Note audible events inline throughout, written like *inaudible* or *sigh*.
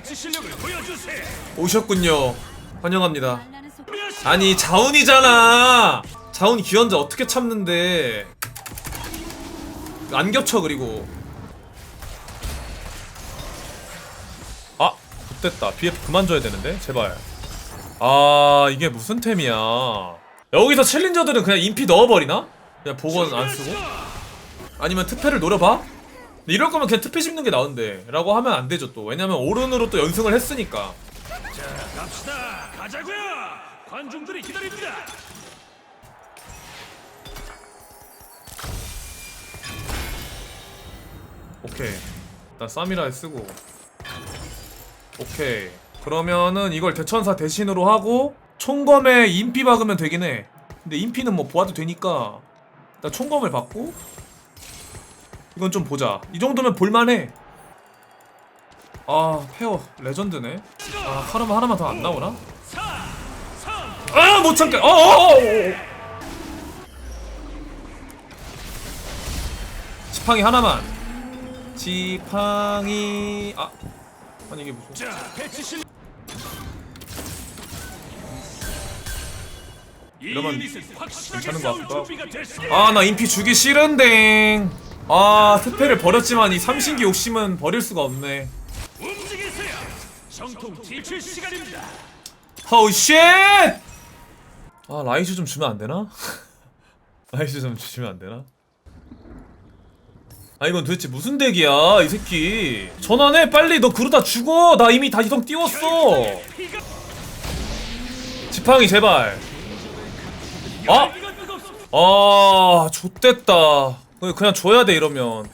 배치 실력을 보여주세요. 오셨군요. 환영합니다. 아니 자운이잖아. 자운 기현자 어떻게 참는데? 안 겹쳐 그리고. 아, 됐다. BF 그만 줘야 되는데 제발. 아 이게 무슨 템이야? 여기서 챌린저들은 그냥 인피 넣어버리나? 그냥 복원 안 쓰고? 아니면 특패를 노려봐? 이럴 거면 그냥 특패 씹는 게 나은데 라고 하면 안 되죠 또. 왜냐면 오른으로 또 연승을 했으니까. 자, 갑시다. 가자고요. 관중들이 기다립니다. 오케이. 일단 사미라에 쓰고. 오케이. 그러면은 이걸 대천사 대신으로 하고 총검에 인피 박으면 되긴 해. 근데 인피는 뭐 보아도 되니까. 일단 총검을 받고 이건 좀 보자 이 정도면 볼만해 아 페어 레전드네 아 카르마 하나만 더 안 나오나? 4, 3, 아못 참게 어어어 지팡이 하나만 지팡이 아 아니 이게 무슨. 이 이러면 괜찮은 것 같기도 하고. 준비가 됐습니다. 아나 인피 주기 싫은데 아 스페를 버렸지만 이 삼신기 욕심은 버릴 수가 없네 움직이세요. 정통 지칠 시간입니다. 호우 쉣! 아 라이즈 좀 주면 안 되나? *laughs* 라이즈 좀 주시면 안 되나? 아 이건 도대체 무슨 덱이야 이 새끼 전환해 빨리 너 그러다 죽어 나 이미 다 이성 띄웠어 피가 지팡이 제발 아! 아 좆됐다 그냥- 줘야 돼 이러면.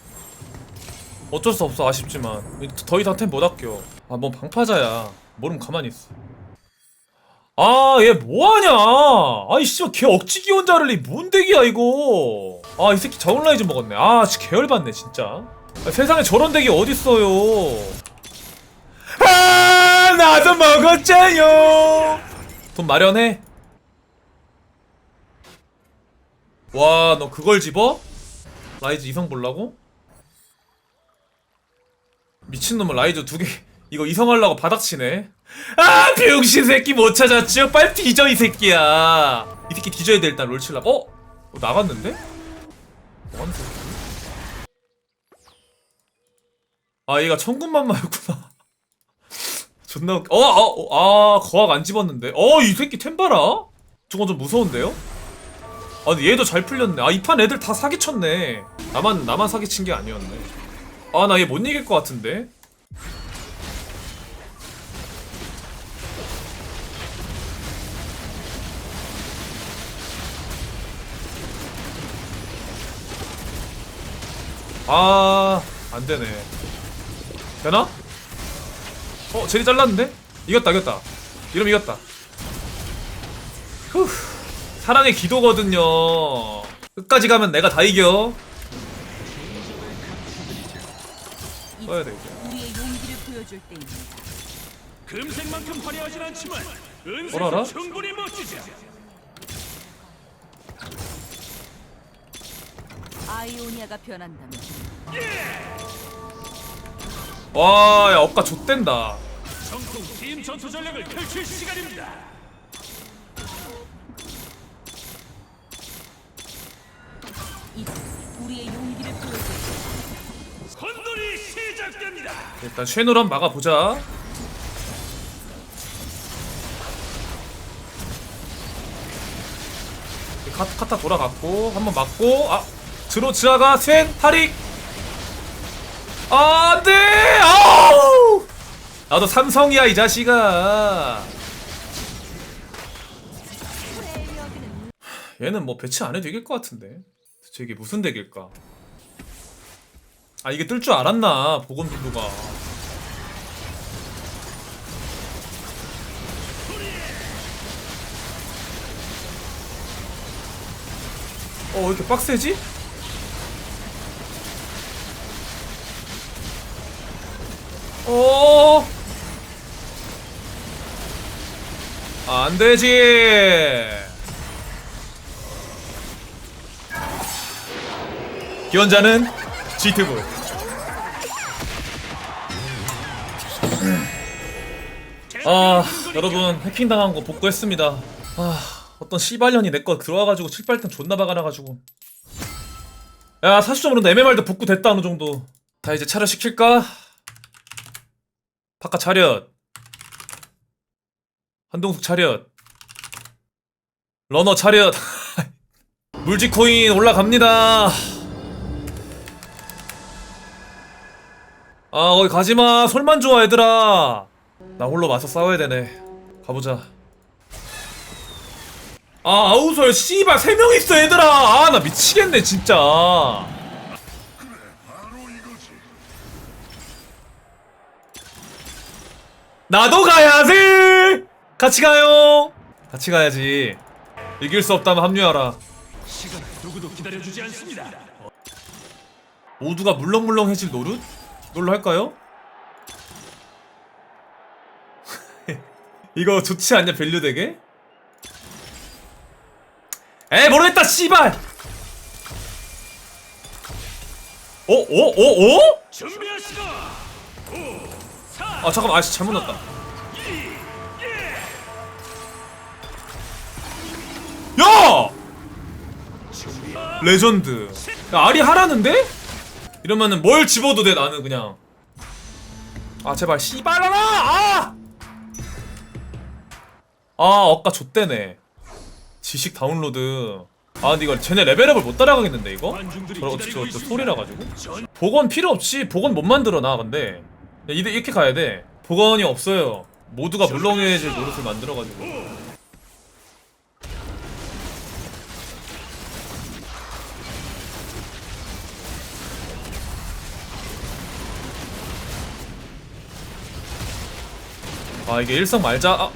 어쩔 수 없어 아쉽지만. 더 이상 템 못 아껴. 아뭔 방파자야. 모르면 가만히 있어. 아 얘 뭐하냐? 아이 씨발 걔 억지 기원자를 이뭔 덱이야 이거? 아 이 새끼 자운라이즈 먹었네. 아 진짜 계열받네 진짜. 아, 세상에 저런 덱이 어딨어요? 아 나도 먹었자요. 돈 마련해. 와, 너 그걸 집어? 라이즈 이성 보려고? 미친놈은 라이즈 두 개, *laughs* 이거 이성하려고 바닥치네. 아, 병신 새끼 못 찾았죠? 빨리 뒤져, 이 새끼야. 이 새끼 뒤져야 돼, 일단 롤 칠라. 어? 어, 나갔는데? 뭐하는? 아, 얘가 천군만마였구나. *laughs* 존나 웃겨. 어, 어, 어, 아, 거학 안 집었는데. 어, 이 새끼 템 봐라? 저건 좀 무서운데요? 아 근데 얘도 잘 풀렸네. 아 이 판 애들 다 사기쳤네. 나만 나만 사기친 게 아니었네. 아 나 얘 못 이길 것 같은데? 아 안되네. 되나? 어 제리 잘랐는데? 이겼다 이겼다. 이러면 이겼다. 후 사랑의 기도거든요. 끝까지 가면 내가 다 이겨. 써야 돼 이제. 우리의 용기를 보여줄 때입니다. 금색만큼 화려하진 않지만? 은색은 충분히 멋지죠. 아이오니아가 변한다면 와, 야 억가 좆된다. 정통 팀 전투 전략을 펼칠 시간입니다. 우리의 용기를 때입니다. 혼돈이 시작됩니다. 일단 한번 막아보자. 카, 카타 돌아갔고 한 번 맞고 아 드로 지아가 센 타릭 아 안돼 아우 나도 삼성이야 이 자식아 얘는 뭐 배치 안 해도 이길 것 같은데 이게 무슨 덱일까 아 이게 뜰 줄 알았나 보건두두가 어 왜 이렇게 빡세지? 어. 안 되지. 기원자는 G튜브. 아 여러분 해킹당한 거 복구했습니다. 아 어떤 씨발년이 내 거 들어와가지고 7, 8등 존나 박아놔가지고. 야 사실적으로 MMR도 복구됐다 어느 정도. 다 이제 차려 시킬까? 바깥 차렷. 한동숙 차렷. 러너 차렷. *laughs* 물지코인 올라갑니다 아 거기 가지마. 솔만 좋아 얘들아. 나 홀로 맞서 싸워야 되네. 가보자. 아 아우솔 씨발 3명 있어 얘들아. 아 나 미치겠네 진짜. 나도 가야지! 같이 가요. 같이 가야지. 이길 수 없다면 합류하라. 시간 누구도 기다려주지 않습니다. 모두가 물렁물렁해질 노릇? 이걸로 할까요? *laughs* 이거 좋지 않냐 밸류 되게? 에 모르겠다 씨발 어? 어? 어? 어? 준비하시고 5, 4, 아 잠깐만 아씨 잘못 났다 2, 1. 야! 레전드 야 아리 하라는데? 이러면은 뭘 집어도 돼 나는 그냥. 아 제발 씨발라라 아! 아 어까 좆대네. 지식 다운로드. 아 근데 이거 쟤네 레벨업을 못 따라가겠는데 이거? 관중들이 저, 저, 기다리고 저 있습니다. 소리라 가지고? 전 복원 필요 없이 복원 못 만들어 나 근데. 야, 이대- 이렇게 가야 돼. 복원이 없어요. 모두가 물렁해질 노릇을 만들어 가지고 아 이게 일성 말자. 아,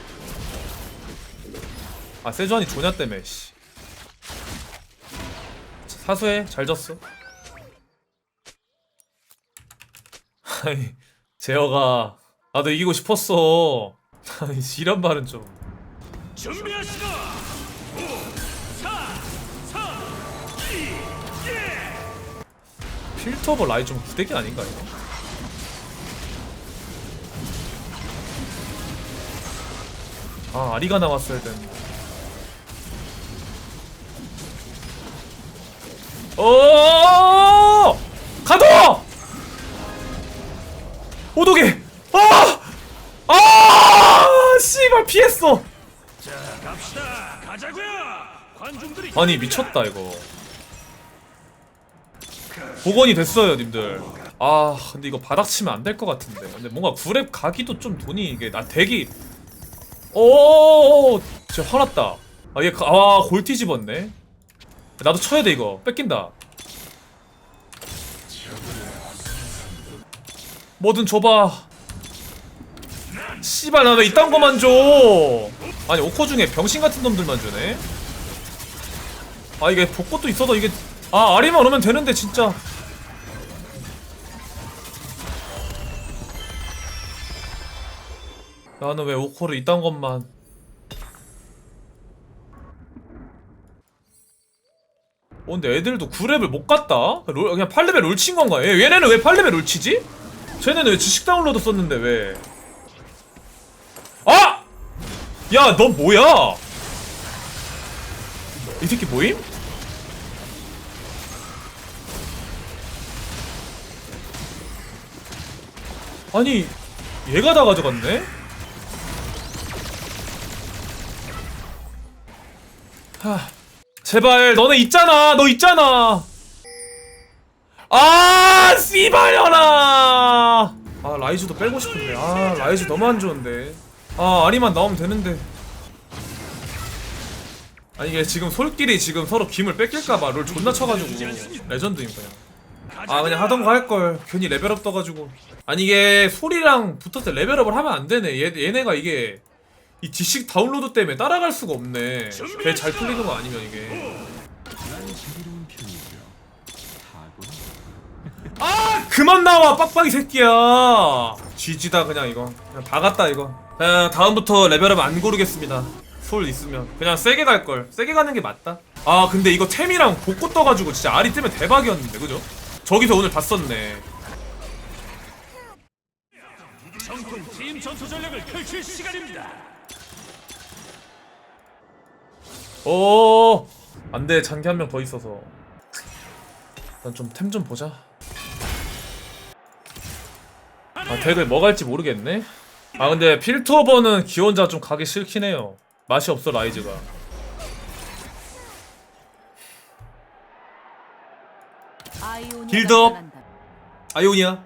아 세주안이 조냐 때문에 씨. 사수해. 잘 졌어. *laughs* 아니 제어가 나도 이기고 싶었어. *laughs* 아니 이런 말은 좀. 준비하시고 5, 4, 3, 2, 1. 필터 오버 라이 좀 구대기 아닌가 이거? 아 아리가 나왔어야 되는데. 어! 가둬! 오도개 아! 아! 씨발 피했어. 자, 갑시다. 가자고요. 관중들이 아니 미쳤다 이거. 복원이 됐어요 님들. 아 근데 이거 바닥 치면 안 될 것 같은데. 근데 뭔가 구랩 가기도 좀 돈이 이게 나 대기 오 진짜 화났다. 아얘아 골티 집었네. 나도 쳐야 돼 이거. 뺏긴다. 뭐든 줘봐. 씨발 나 왜 이딴 거만 줘. 아니 오커 중에 병신 같은 놈들만 주네. 아 이게 복꽃도 있어도 이게 아 아리만 오면 되는데 진짜 나는 왜 오코를 이딴 것만 어 근데 애들도 9렙을 못 갔다? 롤, 그냥 8레벨 롤 친 건가? 얘, 얘네는 왜 8레벨 롤 치지? 쟤네는 왜 지식 다운로드 썼는데 왜 아! 야 너 뭐야 이 새끼 뭐임? 아니 얘가 다 가져갔네? 하 제발 너네 있잖아 너 있잖아. 아 씨발려라 아 라이즈도 빼고 싶은데. 아 라이즈 너무 안 좋은데. 아 아리만 나오면 되는데. 아니 이게 지금 솔끼리 지금 서로 김을 뺏길까봐 롤 존나 쳐가지고 레전드임 그냥 아 그냥 하던 거 할 걸. 괜히 레벨업 떠가지고. 아니 이게 소리랑 붙었을 때 레벨업을 하면 안 되네. 얘, 얘네가 이게 이 지식 다운로드 때문에 따라갈 수가 없네. 걔잘 풀리는 거 아니면 이게. 아! 그만 나와 빡빡이 새끼야. 쥐지다 그냥 이거. 그냥 박았다 이거. 야, 다음부터 레벨업 안 고르겠습니다. 솔 있으면. 그냥 세게 갈 걸. 세게 가는 게 맞다. 아 근데 이거 템이랑 복고 떠가지고 진짜 알이 뜨면 대박이었는데 그죠? 저기서 오늘 다 썼네. 정통 팀 전투 전략을 펼칠 시간입니다. 오! 안돼. 잔기 한 명 더 있어서. 난좀템 좀 보자. 아 덱을 뭐 갈지 모르겠네? 아 근데 필터버는 기원자 좀 가기 싫긴 해요. 맛이 없어 라이즈가. 변한다면 아이오니아?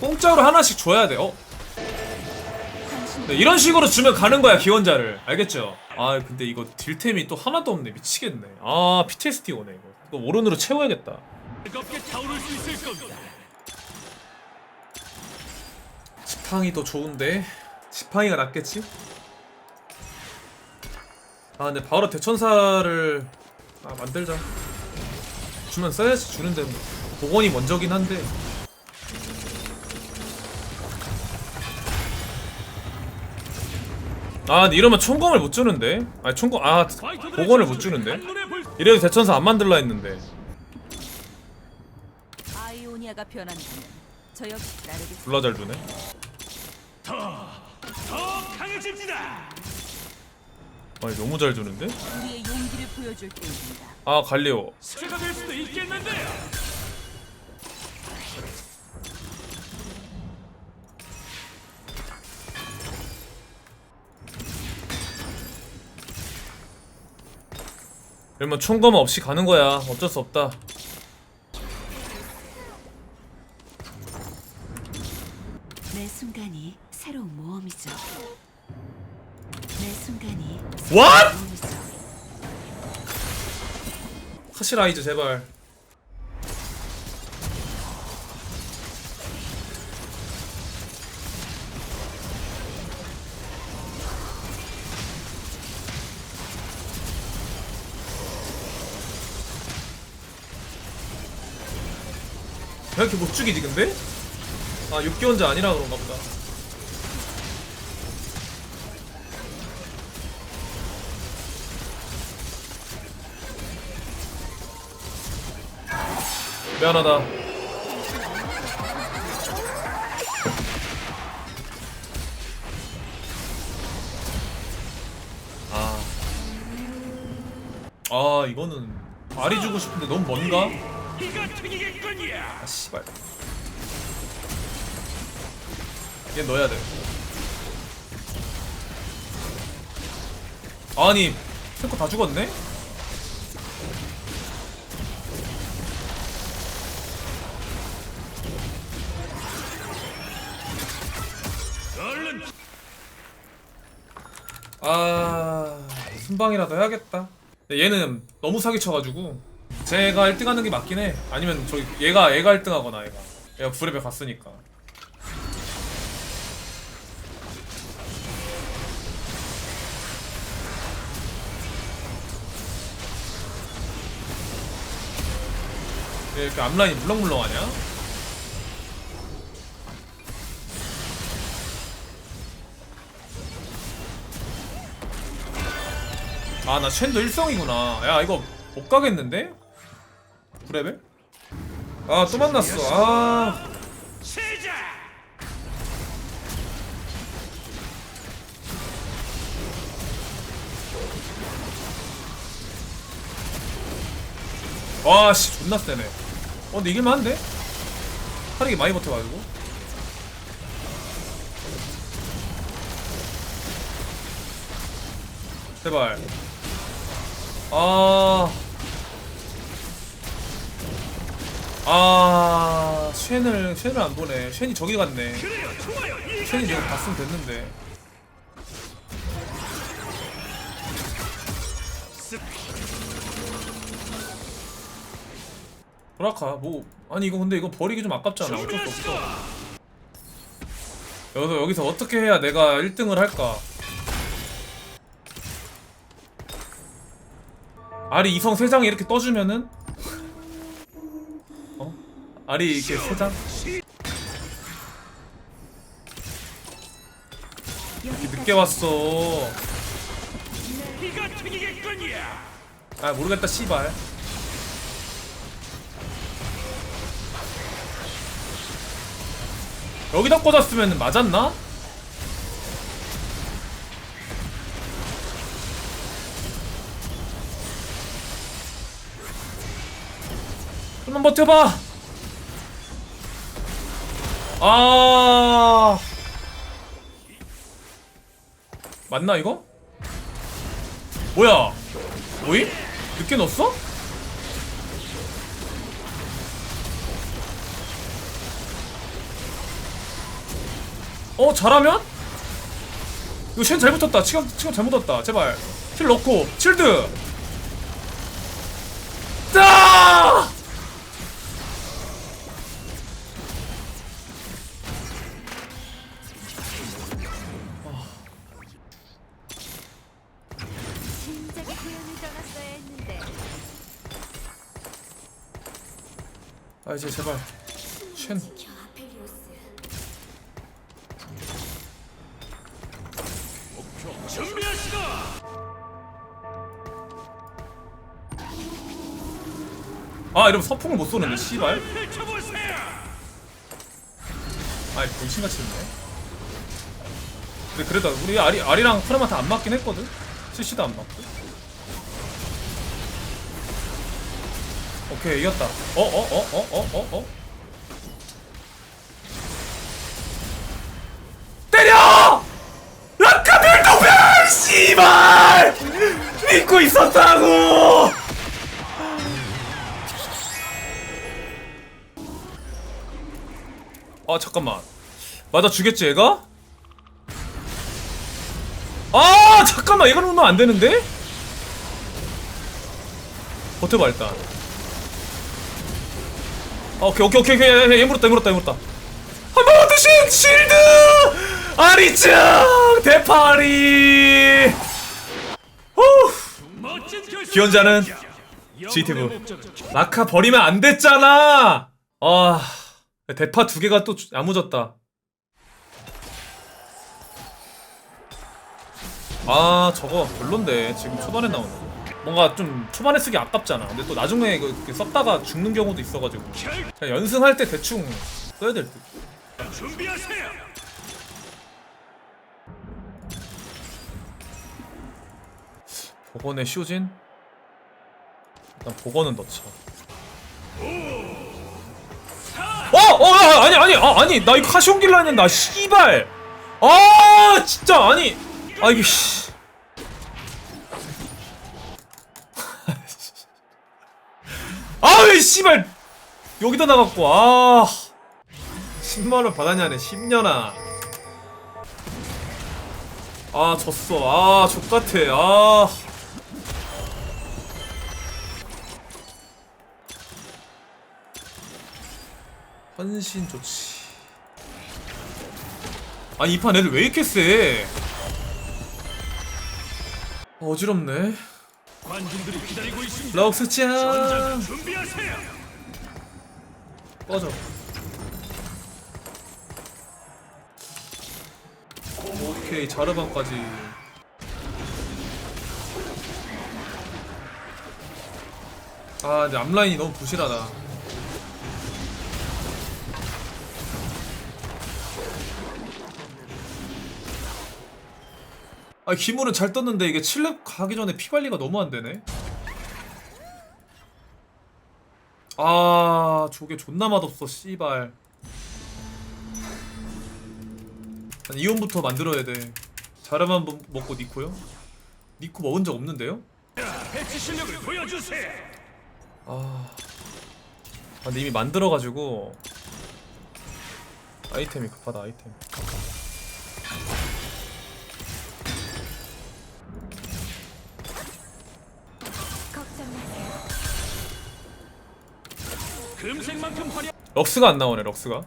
공짜로 하나씩 줘야 돼. 어? 네, 이런 식으로 주면 가는 거야 기원자를. 알겠죠? 아 근데 이거 딜템이 또 하나도 없네. 미치겠네. 아 PTSD 오네 이거. 이거 오른으로 채워야겠다. 뜨겁게 타오를 수 있을 겁니다. 지팡이 더 좋은데? 지팡이가 낫겠지? 아 근데 바로 대천사를 아 만들자. 주면 써야지 주는데 뭐 복원이 먼저긴 한데 아 근데 이러면 총검을 못 주는데 아니 총검 아 복원을 못 주는데 이래도 대천사 안 만들라 했는데 아이오니아가 변한다면 저 역시 따르겠습니다. 졸라 잘 주네 더, 더 강해집니다. 아니 너무 잘 주는데? 우리의 용기를 보여줄 때입니다. 아 갈리오 새가 될 수도 있겠는데요. 이러면 총검 없이 가는 거야 어쩔 수 없다 매 순간이 새로운 모험이죠. 매 순간이 What? 모험이죠. 카시라이즈 제발 왜 이렇게 못 죽이지 근데? 아 6개월자 아니라 그런가 보다 미안하다 아. 아 이거는 알이 주고 싶은데 너무 먼가? 이가 튀기겠군요. 아 씨발. 얘 넣어야 돼. 아니 탱커 다 죽었네? 얼른. 아 순방이라도 해야겠다. 근데 얘는 너무 사기쳐가지고 제가 1등 하는 게 맞긴 해 아니면 저기 얘가 얘가 1등 하거나 얘가 얘가 9레벨 갔으니까 얘 이렇게 앞라인이 물렁물렁하냐? 아 나 쉔도 일성이구나 야 이거 못 가겠는데? 9레벨? 아 또 만났어 아. 와씨 존나 세네 어 근데 이길만한데? 하르기 많이 버텨가지고 제발 아... 아... 쉔을 쉔을 안 보네. 쉔이 저기 갔네. 쉔이 내가 봤으면 됐는데. 브라카 뭐 아니 이거 근데 이거 버리기 좀 아깝잖아. 어쩔 수 없어. 여기서 여기서 어떻게 해야 내가 1등을 할까? 아리 이성 3장이 이렇게 떠주면은? 어? 아리 이렇게 3장? 이렇게 늦게 왔어. 아 모르겠다 씨발 여기다 꽂았으면 맞았나? 좀만 버텨봐. 아 맞나 이거? 뭐야? 뭐임? 늦게 넣었어? 어 잘하면? 이거 쉔 잘못 떴다 치감, 치감 잘못 떴다 제발 킬 넣고 칠드 짜! 아 이제 제발. 쉔. 준비하시고! 아 이러면 서풍을 못 쏘는데 씨발. 아이 병신같이 있네. 근데 그래도 우리 아리, 아리랑 프라마한테 안 맞긴 했거든? CC도 안 맞고 오케이 이겼다 어 어 어 어 어 어 어 때려! 도배! 씨발! 믿고 있었다고! 아 잠깐만 맞아 주겠지 얘가? 아 잠깐만 이거는 넣으면 안 되는데? 버텨봐 일단 아, 오케이 오케이 오케이 오케이. 얘 물었다 얘 물었다 얘 물었다. 한번 드신 실드! 아리짱! 대파리! 후. 기원자는 GTV. 라카 버리면 안 됐잖아! 아 대파 두 개가 또 야무졌다. 아 저거 별론데. 지금 초반에 나오는 거. 뭔가 좀 초반에 쓰기 아깝잖아 근데 또 나중에 이렇게 썼다가 죽는 경우도 있어가지고 결 그냥 연승할 때 대충 써야 될 듯 준비하세요. 복원의 쇼진 일단 복원은 넣자 어! 어! 아, 아니 아니 아, 아니 나 이거 카시온 길라 했는데 아 씨발 아 진짜 아니 아 이게 씨 아왜 씨발 여기다 나갔고 아. 10만원 받았냐네. 10년아. 아 졌어. 아 족같아. 아. 헌신 좋지 아니 이 판 애들 왜 이렇게 세? 어지럽네 관중들이 기다리고 있습니다. 럭스 짱 전장 준비하세요. 꺼져 오케이 자르반까지 아 근데 앞라인이 너무 부실하다 아 기물은 잘 떴는데 이게 7렙 가기 전에 피 관리가 너무 안 되네 아 저게 존나 맛없어 씨발 난 이온부터 만들어야 돼 자르만 먹- 먹고 니코요? 니코 먹은 적 없는데요? 배치 실력을 보여주세요. 아... 아 근데 이미 만들어가지고 아이템이 급하다 아이템 금색만큼 화려. 럭스가 안 나오네 럭스가.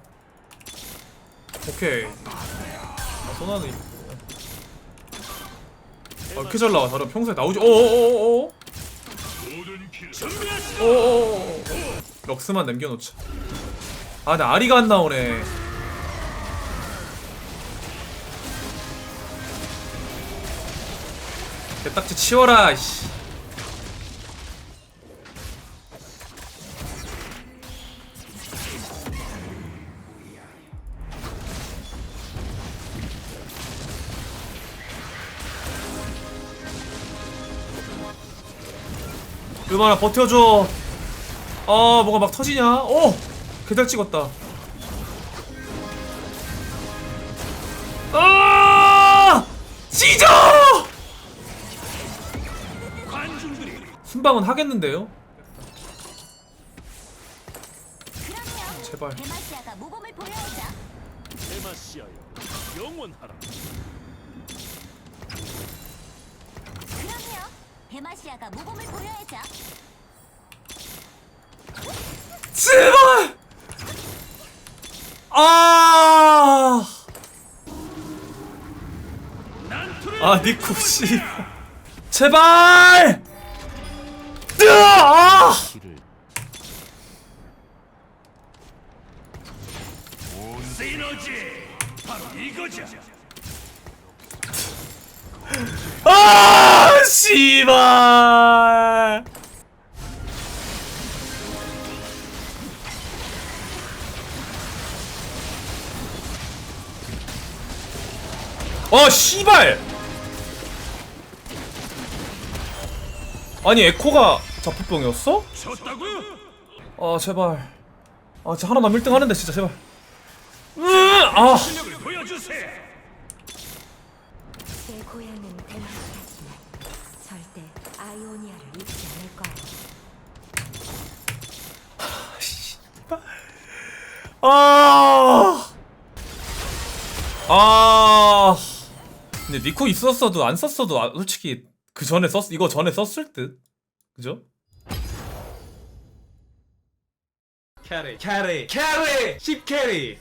오케이. 아 소나는 아 이렇게 잘 나와 다른 평소에 나오지 어어어어어 준비하시고. 어어어어 럭스만 남겨놓자. 아 근데 아리가 안 나오네. 개딱지 치워라 씨 얼마나 버텨줘. 아 뭐가 막 터지냐? 오! 개잘 찍었다. 아! 찢어 순방은 하겠는데요. 제발. 데마시아가 모범을 보여야죠. 데마시아여 영원하라. 그럼요. 데마시아가 모범을 보여야죠. 제발 아 아 니코 씨 제발 뜨아 온 시너지 바로 이거지. 아 씨발 아 씨발 아니 에코가 자폭병이었어? 졌다고요? 아 제발 아 진짜 하나 남면 1등 하는데 진짜 제발 으아. 내 고향은 데마시아지만 절대 아이오니아를 잊지 않을 거야. 아. 아. 근데 니코 있었어도 안 썼어도 아, 솔직히 그 전에 썼 이거 전에 썼을 듯. 그죠? 캐리 캐리 캐리 10 캐리